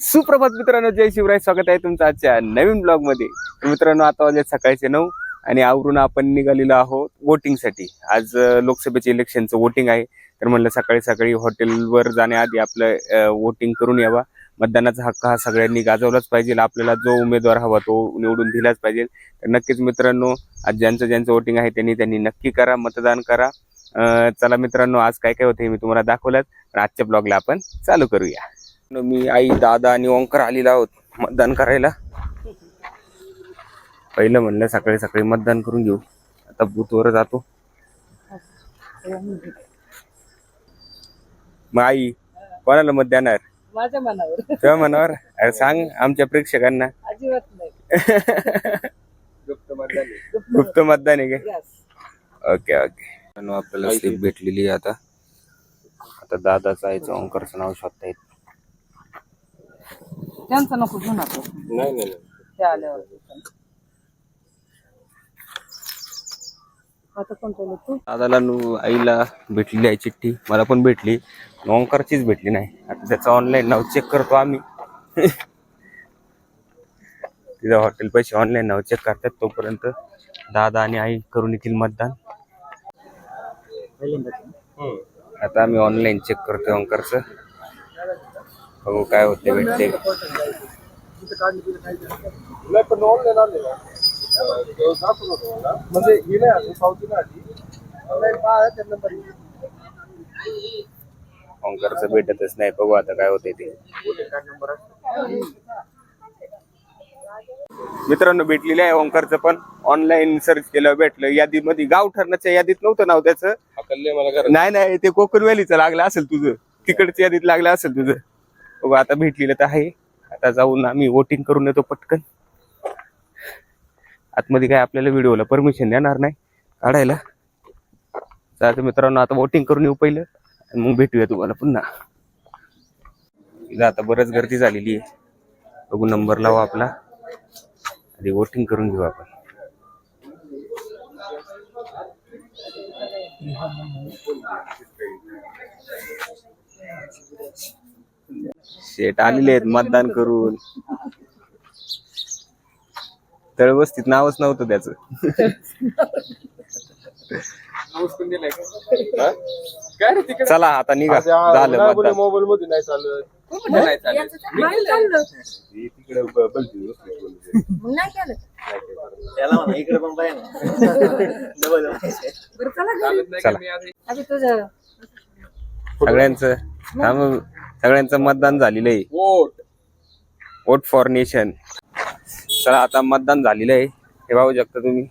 सुप्रभात मित्रांनो जय शिवराय. स्वागत आहे तुमचं आजच्या नवीन ब्लॉगमध्ये मित्रांनो आता वाजले सकाळचे नऊ आणि आवरून आपण निघालेलो आहोत वोटिंगसाठी. आज लोकसभेचे इलेक्शनचं वोटिंग आहे. तर म्हणलं सकाळी सकाळी हॉटेलवर जाण्याआधी आपलं वोटिंग करून यावा. मतदानाचा हक्क हा सगळ्यांनी गाजवलाच पाहिजे. आपल्याला जो उमेदवार हवा तो निवडून दिलाच पाहिजे. तर नक्कीच मित्रांनो आज ज्यांचं ज्यांचं वोटिंग आहे त्यांनी त्यांनी नक्की करा मतदान करा. चला मित्रांनो आज काय काय होते मी तुम्हाला दाखवलं आजच्या ब्लॉगला आपण चालू करूया. मी आई दादा आणि ओंकार आलेला आहोत मतदान करायला. पहिलं म्हणलं सकाळी सकाळी मतदान करून घेऊ. आता बूथवर जातो. मग आई कोणाला मत देणार? माझ्या मनावर. मनावर? अरे सांग आमच्या प्रेक्षकांना. अजिबात नाही. गुप्त मतदान आहे का? Yes. ओके ओके आपल्याला स्लिप भेटलेली आहे आता. आता दादाचं आईचं ओंकारचं नाव शोधता येत त्यांचं नको नाही नाही ते आल्यावर आता कोण तू? दादाला नु आईला भेटलेली आहे चिठ्ठी. मला पण भेटली. ओंकारचीच भेटली नाही. आता त्याचं ऑनलाईन नाव चेक करतो आम्ही. तिथं हॉटेल पैसे ऑनलाईन नाव चेक करतात तोपर्यंत दादा आणि आई करून येतील मतदान. आता आम्ही ऑनलाईन चेक करतोय ओंकारचं. बघू काय होते भेटते म्हणजे ही ओंकारचं भेटतच नाही बघू आता काय होते ते. मित्रांनो भेटलेले आहे ओंकारचं पण. ऑनलाईन सर्च केलं भेटलं. यादीमध्ये गाव ठरण्याच्या यादीत नव्हतं नाव त्याचं. नाही नाही ते कोकण व्हॅलीचं लागलं असेल तुझं. तिकडच्या यादीत लागलं असेल तुझं. आता भेटलेलं तर आहे. आता जाऊन आम्ही वोटिंग करून येतो पटकन. आतमध्ये काय आपल्याला व्हिडिओला परमिशन देणार नाही. काढायला. चालतं मित्रांनो आता वोटिंग करून येऊ पहिलं. आणि मग भेटूया तुम्हाला पुन्हा. इथं आता बरंच गर्दी झालेली आहे. बघू नंबर लावा आपला. आधी वोटिंग करून घेऊ आपण. शेट आलेले आहेत मतदान करून. तळवस्तीत नावच नव्हतं त्याचं. काय रे तिकडे? चला आता निघा. झालं मतदान. मोबाईल मध्ये नाही चालत. नाही चाललं तिकडे ब- बलती बसली कोणी. मग नाही केलं बरं चला घरी. चला. अभि तुझं सगळ्यांचं. थांब, सगळ्यांचं मतदान झालेलं आहे. वोट. Vote for nation. चला आता मतदान झालेलं आहे. हे पाहू शकता तुम्ही.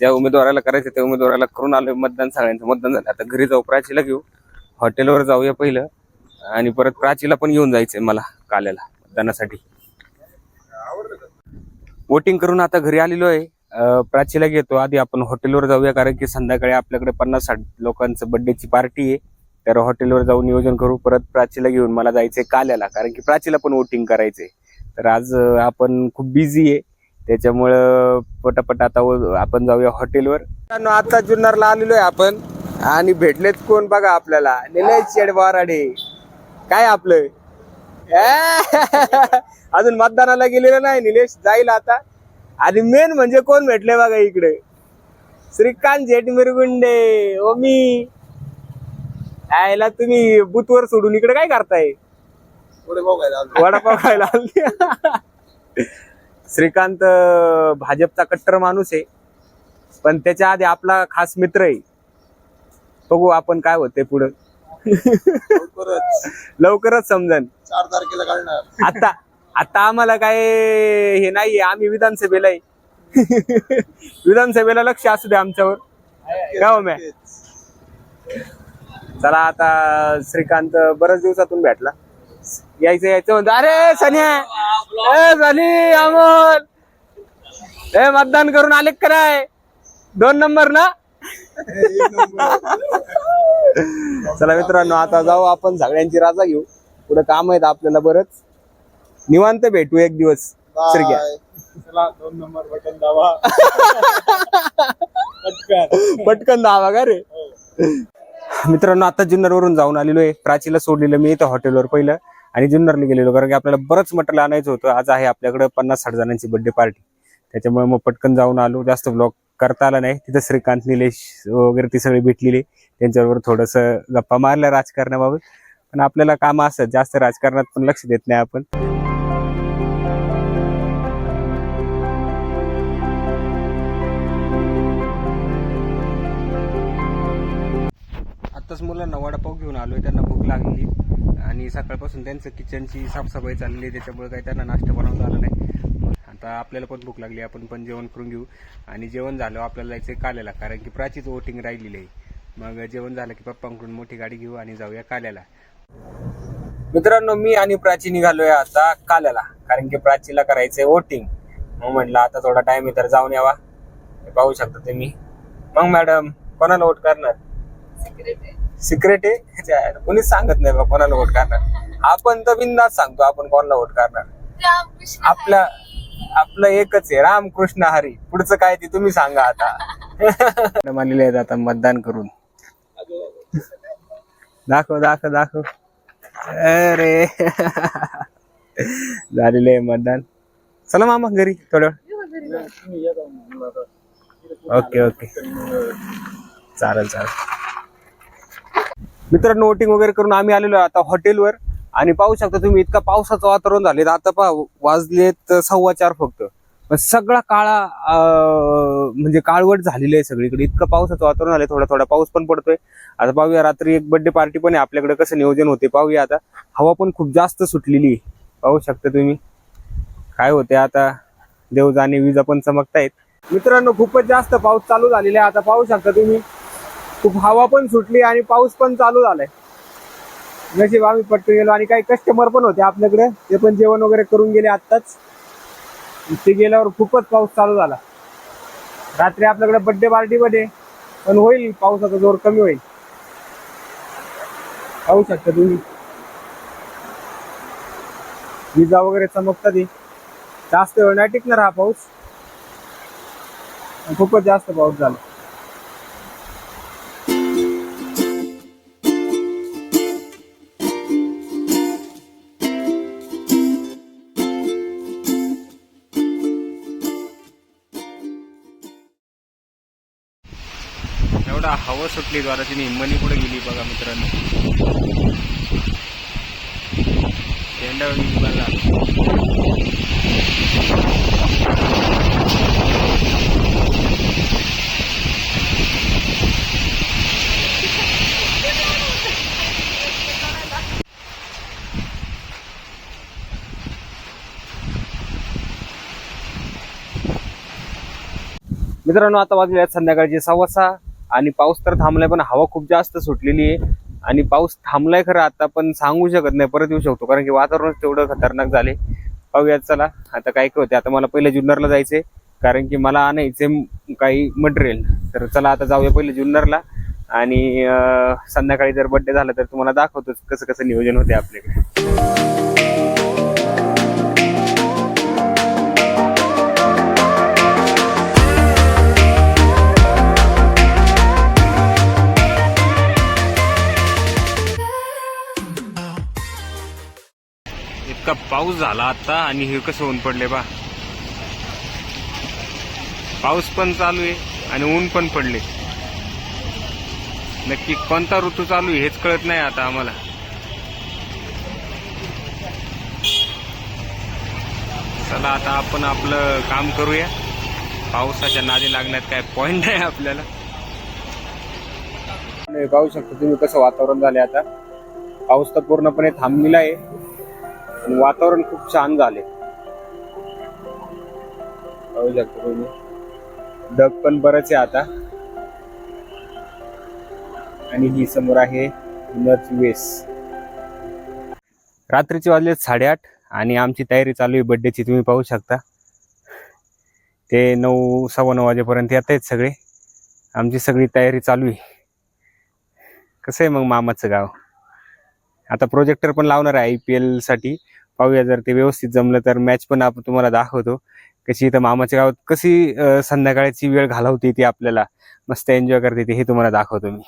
ज्या उमेदवाराला करायचं त्या उमेदवाराला करून आलोय मतदान सगळ्यांचं मतदान झालं. आता घरी जाऊ प्राचीला घेऊ. हॉटेलवर जाऊया पहिलं. आणि परत प्राचीला पण घेऊन जायचंय मला काल्याला मतदानासाठी. वोटिंग करून आता घरी आलेलो आहे. प्राचीला घेतो. आधी आपण हॉटेलवर जाऊया कारण की संध्याकाळी आपल्याकडे पन्नास साठ लोकांचं बर्थडेची पार्टी आहे. तर हॉटेलवर जाऊन नियोजन करू परत प्राचीला घेऊन मला जायचंय काल्याला कारण की प्राचीला पण वोटिंग करायचंय. तर आज आपण खूप बिझी आहे. त्याच्यामुळं पटापट आता आपण जाऊया हॉटेलवर. आता जुन्नरला आलेलो आहे आपण आणि भेटलेत कोण बघा आपल्याला? निलेश शेडवाराडे काय आपलं? अजून मतदानाला गेलेलं नाही निलेश जाईल आता. आणि मेन म्हणजे कोण भेटले बघा इकडे? श्रीकांत जेठ मिरगुंडे ओमी यायला तुम्ही बुथवर सोडून इकडे काय करताय. वडापाव खायला आली. श्रीकांत भाजपचा कट्टर माणूस आहे. पण त्याच्या आधी आपला खास मित्र आहे. बघू आपण काय होते पुढं. लवकरच. लवकरच समजन. चार तारखेला काढणार आता आता आम्हाला काय हे नाहीये. आम्ही विधानसभेला आहे. विधानसभेला लक्ष असू दे आमच्यावर. काय हो मॅ चला आता श्रीकांत बऱ्याच दिवसातून भेटला. यायचं यायचं म्हणतो अरे सन्या ए सनी अमोल ए मतदान करून आले का काय दोन नंबर ना? चला मित्रांनो आता जाऊ आपण सगळ्यांची राजा घेऊ. पुढे काम आहेत आपल्याला बरंच. निवांत भेटू एक दिवस श्रीक्या. चला दोन नंबर बटन दाबा. पटकन. पटकन धावा का रे? मित्रांनो आता जुन्नरवरून जाऊन आलेलो आहे. प्राचीला सोडलेलं मी इथं हॉटेलवर पहिलं आणि जुन्नरला गेलेलो कारण की आपल्याला बरंच मटेरियल आणायचं होतं. आज आहे आपल्याकडे पन्नास साठ जणांची बर्थडे पार्टी त्याच्यामुळे मग पटकन जाऊन आलो. जास्त ब्लॉग करता आला नाही. तिथं श्रीकांत निलेश वगैरे ती सगळी भेटलेली. त्यांच्याबरोबर थोडंसं गप्पा मारल्या राजकारणाबाबत. पण आपल्याला कामं असतात. जास्त राजकारणात पण लक्ष देत नाही आपण. आत्ताच मुलांना वडापाव घेऊन आलोय त्यांना भूक लागली. आणि सकाळपासून त्यांचं किचनची साफसफाई चालली आहे त्याच्यामुळे काही त्यांना नाश्ता बनवता आला नाही. आता आपल्याला पण भूक लागली आपण पण जेवण करून घेऊ. आणि जेवण झालं आपल्याला जायचं काल्याला कारण की प्राचीच वोटिंग राहिलेली आहे. मग जेवण झालं की पप्पांकडून मोठी गाडी घेऊ आणि जाऊया काल्याला. मित्रांनो मी आणि प्राची निघालोय आता काल्याला कारण की प्राचीला करायचंय वोटिंग मग म्हटलं आता थोडा टाइम आहे तर जाऊन यावा. पाहू शकता तुम्ही. मग मॅडम कोणाला वोट करणार? सिक्रेट आहे. कोणीच सांगत नाही बा कोणाला वोट करणार. आपण तर बिंदास सांगतो आपण कोणाला वोट करणार? आपलं आपलं एकच आहे रामकृष्ण हरी. पुढचं काय ते तुम्ही सांगा आता. मानलेले आहेत आता मतदान करून. दाखव दाखव दाखव. अरे. झालेलं आहे मतदान. चला मामा घरी थोडं. Okay okay. चालेल चालेल. मित्रांनो वोटिंग वगैरे करून आम्ही आलेलो आहे आता हॉटेलवर आणि पाहू शकता तुम्ही इतका पावसाचं वातावरण झाले. आता पा वाजलेत सव्वा चार फक्त. सगळा काळा म्हणजे काळवट झालेली आहे सगळीकडे. इतकं पावसाचं वातावरण झालंय. थोडा थोडा पाऊस पण पडतोय. आता पाहूया रात्री एक बर्थडे पार्टी पण आहे. आपल्याकडे कसं नियोजन होते पाहूया आता. हवा पण खूप जास्त सुटलेली आहे. पाहू शकता तुम्ही. काय होते आता? देव जाणे विजा पण चमकतायत. मित्रांनो खूपच जास्त पाऊस चालू झालेला आहे. आता पाहू शकता तुम्ही. खूप हवा पण सुटली आणि पाऊस पण चालू झालाय. नशीब आम्ही पटकन गेलो आणि काही कस्टमर पण होते आपल्याकडे. ते पण जेवण वगैरे करून गेले आत्ताच. ते गेल्यावर खूपच पाऊस चालू झाला. रात्री आपल्याकडे बड्डे पार्टी मध्ये पण होईल पावसाचा जोर कमी होईल. पाहू शकता तुम्ही. विजा वगैरे चमकतात जास्त वेळ नाही टिकणार हा पाऊस. खूपच जास्त पाऊस झाला. एवढा हवा सुटली द्वाराची निम्मनी पुढे गेली बघा मित्रांनो. झेंडा मित्रांनो आता वाजले आहेत संध्याकाळचे सव्वा सहा. आणि पाऊस तर थांबलाय पण हवा खूप जास्त सुटलेली आहे. आणि पाऊस थांबलाय खरं आता पण सांगू शकत नाही परत येऊ शकतो. कारण की वातावरण तेवढं खतरनाक झाले पाहूयात चला आता काय काय होते आता मला पहिले जुन्नरला जायचंय कारण की मला आणायचे काही मटेरियल तर चला आता जाऊया पहिले जुन्नरला. आणि संध्याकाळी जर बड्डे झाला तर तुम्हाला दाखवतोच कसं कसं नियोजन होते आपल्याकडे. पाऊस झाला आता आणि हे कसं ऊन पडले बा. पाऊस पण चालू आहे आणि ऊन पण पडले नक्की कोणता ऋतू चालू आहे हेच कळत नाही आता आम्हाला. चला आता आपण आपलं काम करूया. पावसाच्या नादी लागण्यात काय पॉइंट आहे आपल्याला? पाहू शकता तुम्ही कसं वातावरण झाले आता. पाऊस तर पूर्णपणे थांबलेला आहे. आणि वातावरण खूप छान झाले. पाहू शकता तुम्ही. ढग पण बरंच आहे आता. आणि ही समोर आहे नर्थ वेस. रात्रीचे वाजले साडेआठ आणि आमची तयारी चालू आहे बड्डेची तुम्ही पाहू शकता. ते नऊ सव्वा नऊ वाजेपर्यंत येत आहेत सगळे. आमची सगळी तयारी चालू आहे. कसं आहे मग मामाचं गाव? आता प्रोजेक्टर पण लावणार आहे आय पी एलसाठी. पाहूया जर ते व्यवस्थित जमलं तर मॅच पण आपण तुम्हाला दाखवतो. कशी इथं मामाच्या गावात कशी संध्याकाळची वेळ घालवते ती आपल्याला मस्त एन्जॉय करते ते हे तुम्हाला दाखवतो मी.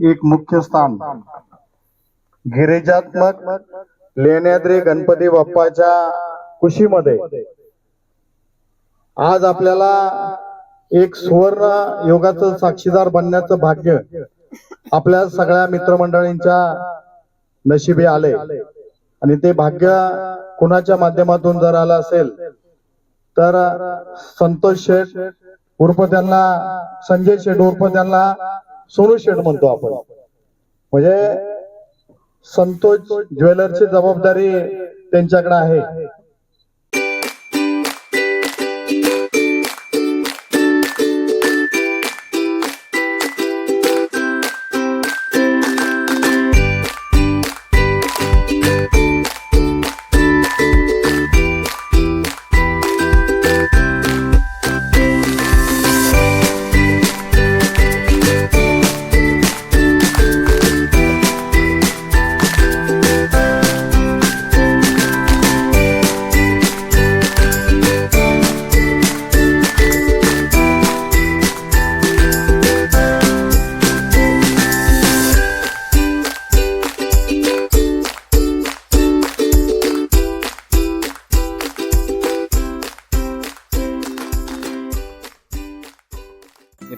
एक मुख्य स्थान. गिरिजात्मक लेण्याद्री गणपती बाप्पाच्या कुशीमध्ये. आज आपल्याला एक सुवर्ण योगाचं साक्षीदार बनण्याचं भाग्य आपल्या सगळ्या मित्रमंडळींच्या नशिबी आले आणि ते भाग्य कुणाच्या माध्यमातून जर आलं असेल तर संतोष शेठ उर्फ त्यांना संजय शेठ उर्फ त्यांना सोनू शेठ म्हणतो आपण. म्हणजे संतोष ज्वेलरची जबाबदारी त्यांच्याकडे आहे.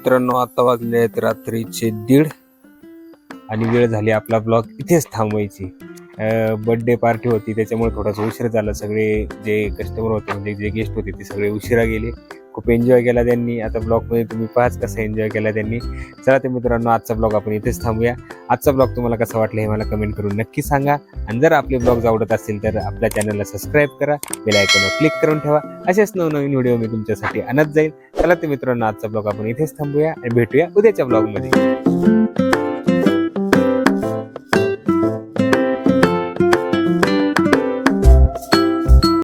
मित्रांनो आता वाजले आहेत रात्रीचे दीड. आणि वेळ झाली आपला ब्लॉग इथेच थांबवायची. बर्थडे पार्टी होती त्याच्यामुळे थोडासा उशीर झाला. सगळे जे कस्टमर होते म्हणजे जे गेस्ट होते ते सगळे उशिरा गेले. खूप एन्जॉय केला त्यांनी. आता ब्लॉगमध्ये तुम्ही पाहाच कसा एन्जॉय केला त्यांनी. चला ते मित्रांनो आजचा ब्लॉग आपण इथेच थांबूया. आजचा ब्लॉग तुम्हाला कसा वाटला हे मला कमेंट करून नक्की सांगा. आणि जर आपले ब्लॉग्स आवडत असतील तर आपल्या चॅनलला सबस्क्राईब करा. बेल आयकॉनवर क्लिक करून ठेवा. असेच नवनवीन व्हिडिओ मी तुमच्यासाठी आणत जाईल चला ते मित्रांनो आजचा ब्लॉग आपण इथेच थांबूया आणि भेटूया उद्याच्या ब्लॉगमध्ये